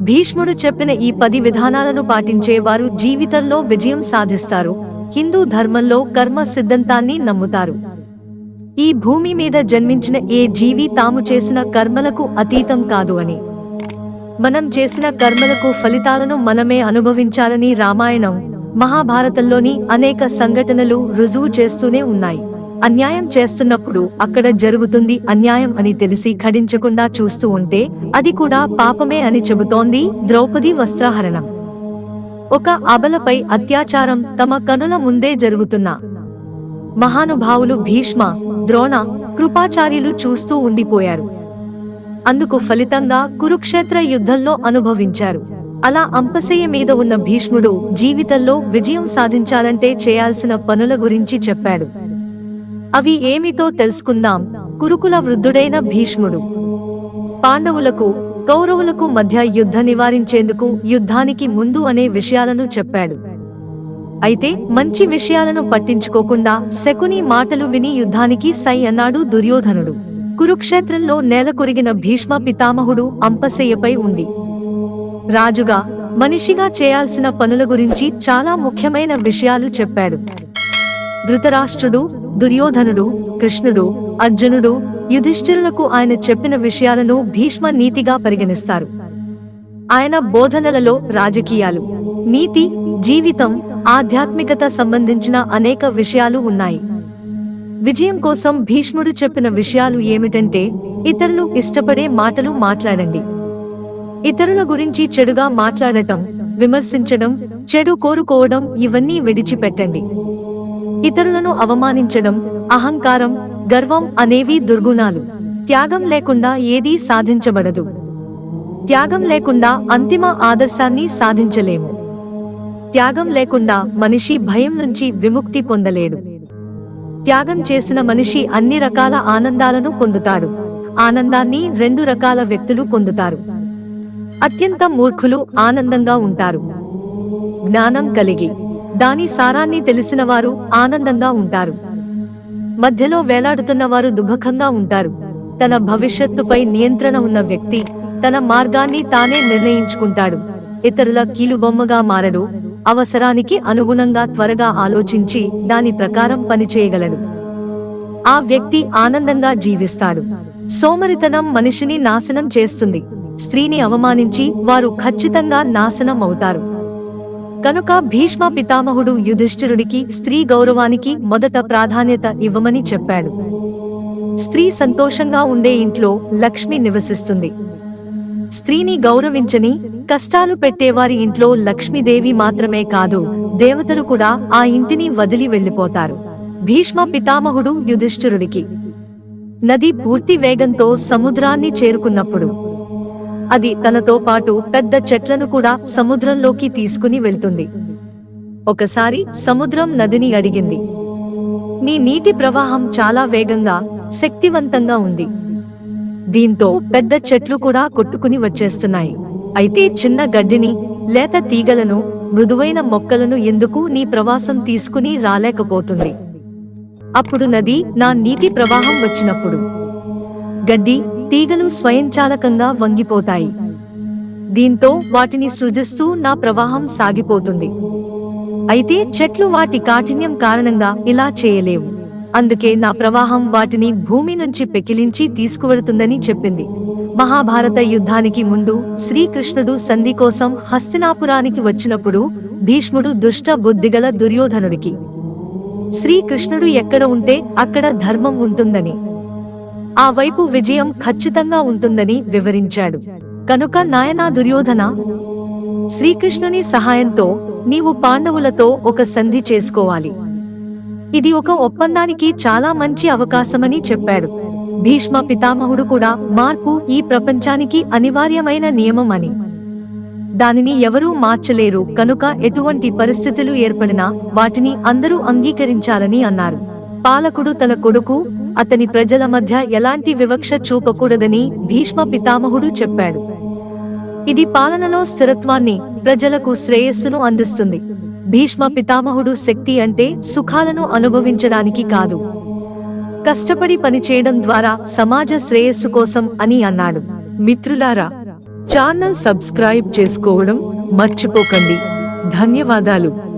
భీష్ముడు చెప్పిన ఈ పది విధానాలను పాటించే వారు జీవితంలో విజయం సాధిస్తారు. హిందూ ధర్మంలో కర్మ సిద్ధాంతాన్ని నమ్ముతారు. ఈ భూమి మీద జన్మించిన ఏ జీవి తాము చేసిన కర్మలకు అతీతం కాదు అని. మనం చేసిన కర్మలకు ఫలితాలను మనమే అనుభవించాలని రామాయణం మహాభారతంలోని అనేక సంఘటనలు రుజువు చేస్తూనే ఉన్నాయి. అన్యాయం చేస్తున్నప్పుడు అక్కడ జరుగుతుంది అన్యాయం అని తెలిసి ఖడించకుండా చూస్తూ ఉంటే అది కూడా పాపమే అని చెబుతోంది ద్రౌపది వస్త్రాహరణం. ఒక అబలపై అత్యాచారం తమ కనుల ముందే జరుగుతున్న మహానుభావులు భీష్మ ద్రోణ కృపాచార్యులు చూస్తూ ఉండిపోయారు. అందుకు ఫలితంగా కురుక్షేత్ర యుద్ధంలో అనుభవించారు. అలా అంపశయ్య మీద ఉన్న భీష్ముడు జీవితంలో విజయం సాధించాలంటే చేయాల్సిన పనుల గురించి చెప్పాడు. అవి ఏమిటో తెలుసుకుందాం. కురుకుల వృద్ధుడైన భీష్ముడు. పాండవులకు కౌరవులకు మధ్య యుద్ధ నివారించేందుకు యుద్ధానికి ముందు అనే విషయాలను చెప్పాడు. అయితే మంచి విషయాలను పట్టించుకోకుండా శకుని మాటలు విని యుద్ధానికి సై అన్నాడు దుర్యోధనుడు. కురుక్షేత్రంలో నేలకొరిగిన భీష్మ పితామహుడు అంపశయ్యపై ఉంది రాజుగా మనిషిగా చేయాల్సిన పనుల గురించి చాలా ముఖ్యమైన విషయాలు చెప్పాడు. ధృతరాష్ట్రుడు దుర్యోధనుడు కృష్ణుడు అర్జునుడు యుధిష్ఠిరులకు ఆయన చెప్పిన విషయాలను భీష్మ నీతిగా పరిగణిస్తారు. ఆయన బోధనలలో రాజకీయాలు నీతి జీవితం ఆధ్యాత్మికత సంబంధించిన అనేక విషయాలు ఉన్నాయి. విజయం కోసం భీష్ముడు చెప్పిన విషయాలు ఏమిటంటే ఇతరులు ఇష్టపడే మాటలు మాట్లాడండి. ఇతరుల గురించి చెడుగా మాట్లాడటం విమర్శించడం చెడు కోరుకోవడం ఇవన్నీ విడిచిపెట్టండి. ఇతరులను అవమానించడం అహంకారం గర్వం అనేవి దుర్గుణాలు. త్యాగం లేకుండా ఏదీ సాధించబడదు. త్యాగం లేకుండా అంతిమ ఆదర్శాన్ని సాధించలేము. త్యాగం లేకుండా మనిషి భయం నుంచి విముక్తి పొందలేడు. త్యాగం చేసిన మనిషి అన్ని రకాల ఆనందాలను పొందుతాడు. ఆనందాన్ని రెండు రకాల వ్యక్తులు పొందుతారు. అత్యంత మూర్ఖులు ఆనందంగా ఉంటారు. జ్ఞానం కలిగి దాని సారాన్ని తెలిసినవారు ఆనందంగా ఉంటారు. మధ్యలో వేలాడుతున్నవారు దుఃఖంగా ఉంటారు. తన భవిష్యత్తుపై నియంత్రణ ఉన్న వ్యక్తి తన మార్గాన్ని తానే నిర్ణయించుకుంటాడు. ఇతరుల కీలుబొమ్మగా మారడు. అవసరానికి అనుగుణంగా త్వరగా ఆలోచించి దాని ప్రకారం పనిచేయగలడు. ఆ వ్యక్తి ఆనందంగా జీవిస్తాడు. సోమరితనం మనిషిని నాశనం చేస్తుంది. స్త్రీని అవమానించి వారు ఖచ్చితంగా నాశనం అవుతారు కనుక భీష్మ పితామహుడు యుధిష్ఠిరుడికి స్త్రీ గౌరవానికి మొదట ప్రాధాన్యత ఇవ్వమని చెప్పాడు. స్త్రీ సంతోషంగా ఉండే ఇంట్లో లక్ష్మి నివసిస్తుంది. స్త్రీని గౌరవించని కష్టాలు పెట్టేవారి ఇంట్లో లక్ష్మీదేవి మాత్రమే కాదు దేవతలు కూడా ఆ ఇంటిని వదిలి వెళ్ళిపోతారు భీష్మ పితామహుడు యుధిష్ఠిరుడికి. నది పూర్తి వేగంతో సముద్రాన్ని చేరుకున్నప్పుడు అది తనతో పాటు పెద్ద చెట్లను కూడా సముద్రంలోకి తీసుకుని వెళ్తుంది. ఒకసారి సముద్రం నదిని అడిగింది. నీ నీటి ప్రవాహం చాలా వేగంగా శక్తివంతంగా ఉంది. దీంతో పెద్ద చెట్లు కూడా కొట్టుకుని వచ్చేస్తున్నాయి. అయితే చిన్న గడ్డిని లేత తీగలను మృదువైన మొక్కలను ఎందుకు నీ ప్రవాసం తీసుకుని రాలేకపోతుంది? అప్పుడు నది నా నీటి ప్రవాహం వచ్చినప్పుడు. గడ్డి తీగలు స్వయంచాలకంగా వంగిపోతాయి. దీంతో వాటిని సృజిస్తూ నా ప్రవాహం సాగిపోతుంది. అయితే చెట్లు వాటి కాఠిన్యం కారణంగా ఇలా చేయలేవు. అందుకే నా ప్రవాహం వాటిని భూమి నుంచి పెకిలించి తీసుకువెడుతుందని చెప్పింది. మహాభారత యుద్ధానికి ముందు శ్రీకృష్ణుడు సంధి కోసం హస్తినాపురానికి వచ్చినప్పుడు భీష్ముడు దుష్ట బుద్ధిగల దుర్యోధనుడికి. శ్రీకృష్ణుడు ఎక్కడ ఉంటే అక్కడ ధర్మం ఉంటుందని. ఆ వైపు విజయం ఖచ్చితంగా ఉంటుందని వివరించాడు. కనుక నాయనా దుర్యోధన శ్రీకృష్ణుని సహాయంతో నీవు పాండవులతో ఒక సంధి చేసుకోవాలి. ఇది ఒక ఒప్పందానికి చాలా మంచి అవకాశమని చెప్పాడు. భీష్మ పితామహుడు కూడా మార్పు ఈ ప్రపంచానికి అనివార్యమైన నియమం అని దానిని ఎవరూ మార్చలేరు కనుక ఎటువంటి పరిస్థితులు ఏర్పడినా వాటిని అందరూ అంగీకరించాలని అన్నారు. పాలకుడు తన కొడుకు అతని ప్రజల మధ్య ఎలాంటి వివక్ష చూపకూడదని భీష్మ పితామహుడు చెప్పాడు. ఇది పాలనలో స్థిరత్వాన్ని ప్రజలకు శ్రేయస్సును అందిస్తుంది. భీష్మ పితామహుడు శక్తి అంటే సుఖాలను అనుభవించడానికి కాదు. కష్టపడి పనిచేయడం ద్వారా సమాజ శ్రేయస్సు కోసం అని అన్నాడు. మిత్రులారా ఛానల్ సబ్స్క్రైబ్ చేసుకోవడం మర్చిపోకండి. ధన్యవాదాలు.